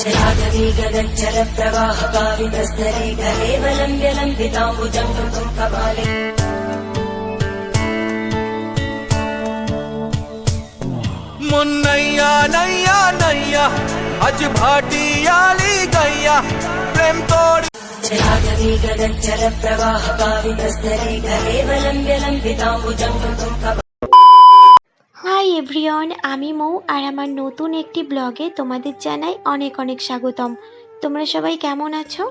जलागवीगदज्जलप्रवाहकावितस्तरे कलेवलम्ब्य लम्बिताम्बुजङ्गम् कपाले मुन्नैया, नैया नैया अज भाटियाली गैया, प्रेम तोड़ी। जलागवीगदज्जलप्रवाहकावितस्तरे कलेवलम्ब्य लम्बिताम्बुजङ्गम् कपाले হাই এভরিওয়ান আমি মৌ, আর আমার নতুন একটি ব্লগে তোমাদের জানাই অনেক অনেক স্বাগতম। তোমরা সবাই কেমন আছো?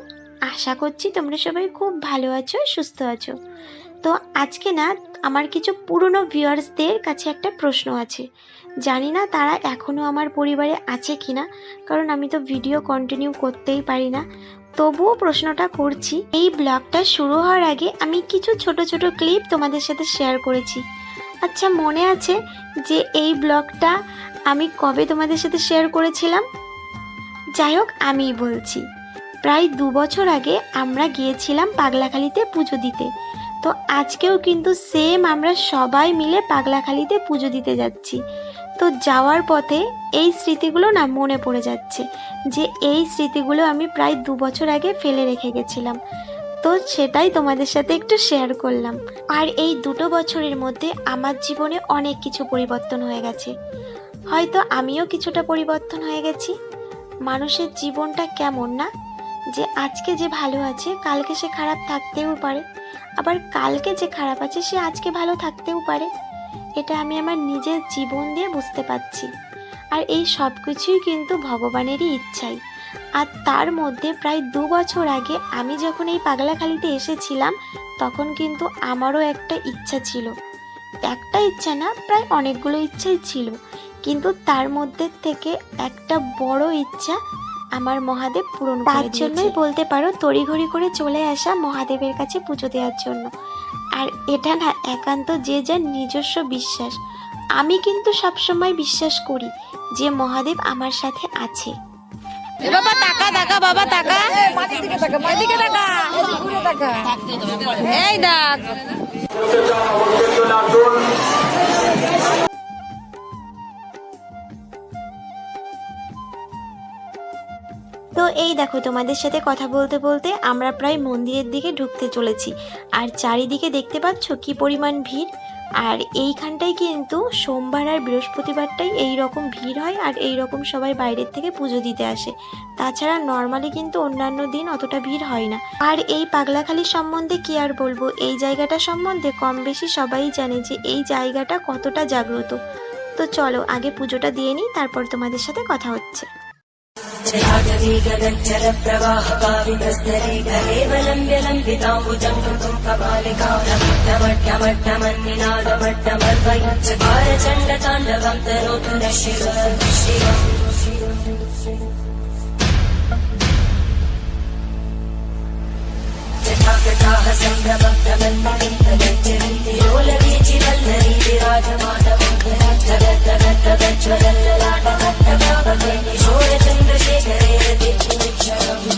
আশা করছি তোমরা সবাই খুব ভালো আছো, সুস্থ আছো। তো আজকে না, আমার কিছু পুরনো ভিউয়ার্সদের কাছে একটা প্রশ্ন আছে। জানি না তারা এখনও আমার পরিবারে আছে কি না কারণ আমি তো ভিডিও কন্টিনিউ করতেই পারি না। তবুও প্রশ্নটা করছি, এই ব্লগটা শুরু হওয়ার আগে আমি কিছু ছোট ছোট ক্লিপ তোমাদের সাথে শেয়ার করেছি। আচ্ছা মনে আছে যে এই ব্লগটা আমি কবে তোমাদের সাথে শেয়ার করেছিলাম? যাই হোক আমিই বলছি। প্রায় দু বছর আগে আমরা গিয়েছিলাম পাগলাখালিতে পুজো দিতে। তো আজকেও কিন্তু সেম আমরা সবাই মিলে পাগলাখালিতে পুজো দিতে যাচ্ছি। তো যাওয়ার পথে এই স্মৃতিগুলো না মনে পড়ে যাচ্ছে যে এই স্মৃতিগুলো আমি প্রায় দু বছর আগে ফেলে রেখে গেছিলাম। তো সেটাই তোমাদের সাথে একটু শেয়ার করলাম। আর এই দুটো বছরের মধ্যে আমার জীবনে অনেক কিছু পরিবর্তন হয়ে গেছে। হয়তো আমিও কিছুটা পরিবর্তন হয়ে গেছি। মানুষের জীবনটা কেমন না? যে আজকে যে ভালো আছে, কালকে সে খারাপ থাকতেও পারে। আবার কালকে যে খারাপ আছে, সে আজকে ভালো থাকতেও পারে। এটা আমি আমার নিজের জীবন দিয়ে বুঝতে পারছি। আর এই সব কিছুই কিন্তু ভগবানেরই ইচ্ছাই। আর তার মধ্যে প্রায় দু বছর আগে আমি যখন এই পাগলাখালিতে এসেছিলাম তখন কিন্তু আমারও একটা ইচ্ছা ছিল। একটা ইচ্ছা না প্রায় অনেকগুলো ইচ্ছাই ছিল। কিন্তু তার মধ্যে থেকে একটা বড় ইচ্ছা আমার মহাদেব পূরণ তার জন্যই বলতে পারো তড়িঘড়ি করে চলে আসা মহাদেবের কাছে পুজো দেওয়ার জন্য। আর এটা না একান্ত যে যার নিজস্ব বিশ্বাস। আমি কিন্তু সবসময় বিশ্বাস করি যে মহাদেব আমার সাথে আছে। এ বাবা টাকা টাকা বাবা টাকা। এদিকে টাকা। এই দেখ। তো এই দেখো তোমাদের সাথে কথা বলতে বলতে আমরা প্রায় মন্দিরের দিকে ঢুকতে চলেছি। আর চারিদিকে দেখতে পাচ্ছ কি পরিমাণ ভিড়? আর এইখানটায় কিন্তু সোমবার আর বৃহস্পতিবারটাই এই রকম ভিড় হয় আর এই রকম সবাই বাইরের থেকে পুজো দিতে আসে। তাছাড়া নর্মালি কিন্তু অন্যান্য দিন অতটা ভিড় হয় না। আর এই পাগলাখালি সম্বন্ধে কি আর বলব? এই জায়গাটা সম্বন্ধে কম বেশি সবাই জানে যে এই জায়গাটা কতটা জাগ্রত। তো চলো আগে পুজোটা দিয়ে নিই, তারপর তোমাদের সাথে কথা হচ্ছে। जलागवीगदज्जलप्रवाहकावितस्तरे कलेवलम्ब्य लम्बिताम्बुजङ्गम् कपालिकानमट्टमट्टमन्निनादमट्टमर्वयच्चकारचण्डताण्डवम् तनोतु न Shiv जटाकटाः Cause it ain't a bitch in the trouble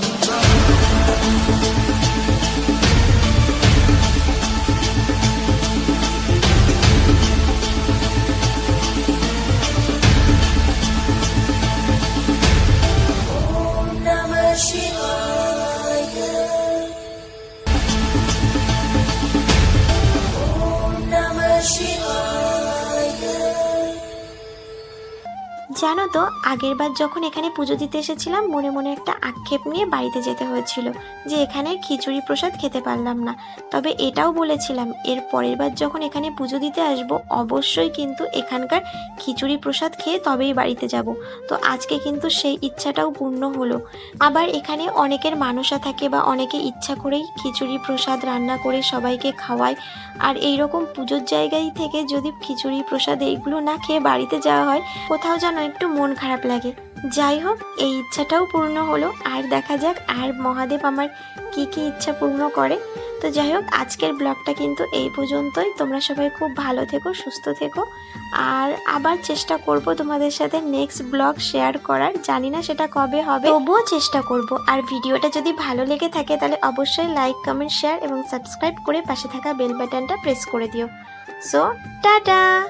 জানো তো আগেরবার যখন এখানে পুজো দিতে এসেছিলাম, মনে মনে একটা আক্ষেপ নিয়ে বাড়িতে যেতে হয়েছিল যে এখানে খিচুড়ি প্রসাদ খেতে পারলাম না। তবে এটাও বলেছিলাম, এর পরের বার যখন এখানে পুজো দিতে আসব, অবশ্যই কিন্তু এখানকার খিচুড়ি প্রসাদ খেয়ে তবেই বাড়িতে যাব। তো আজকে কিন্তু সেই ইচ্ছাটাও পূর্ণ হলো। আবার এখানে অনেকের মানসা থাকে বা অনেকে ইচ্ছা করেই খিচুড়ি প্রসাদ রান্না করে সবাইকে খাওয়ায়। আর এই রকম পুজোর জায়গায় থেকে যদি খিচুড়ি প্রসাদ এইগুলো না খেয়ে বাড়িতে যাওয়া হয়, কোথাও যেন একটু মন খারাপ লাগে। যাই হোক এই ইচ্ছাটাও পূর্ণ হলো। আর দেখা যাক, আর মহাদেব আমার কি কি ইচ্ছা পূর্ণ করে। তো যাই হোক আজকের ব্লগটা কিন্তু এই পর্যন্তই। তোমরা সবাই খুব ভালো থেকো, সুস্থ থেকো। আর আবার চেষ্টা করব তোমাদের সাথে নেক্সট ব্লগ শেয়ার করার। জানি না সেটা কবে হবে। তবুও চেষ্টা করব। আর ভিডিওটা যদি ভালো লেগে থাকে, তাহলে অবশ্যই লাইক কমেন্ট শেয়ার এবং সাবস্ক্রাইব করে পাশে থাকা বেল বাটনটা প্রেস করে দিও। So tata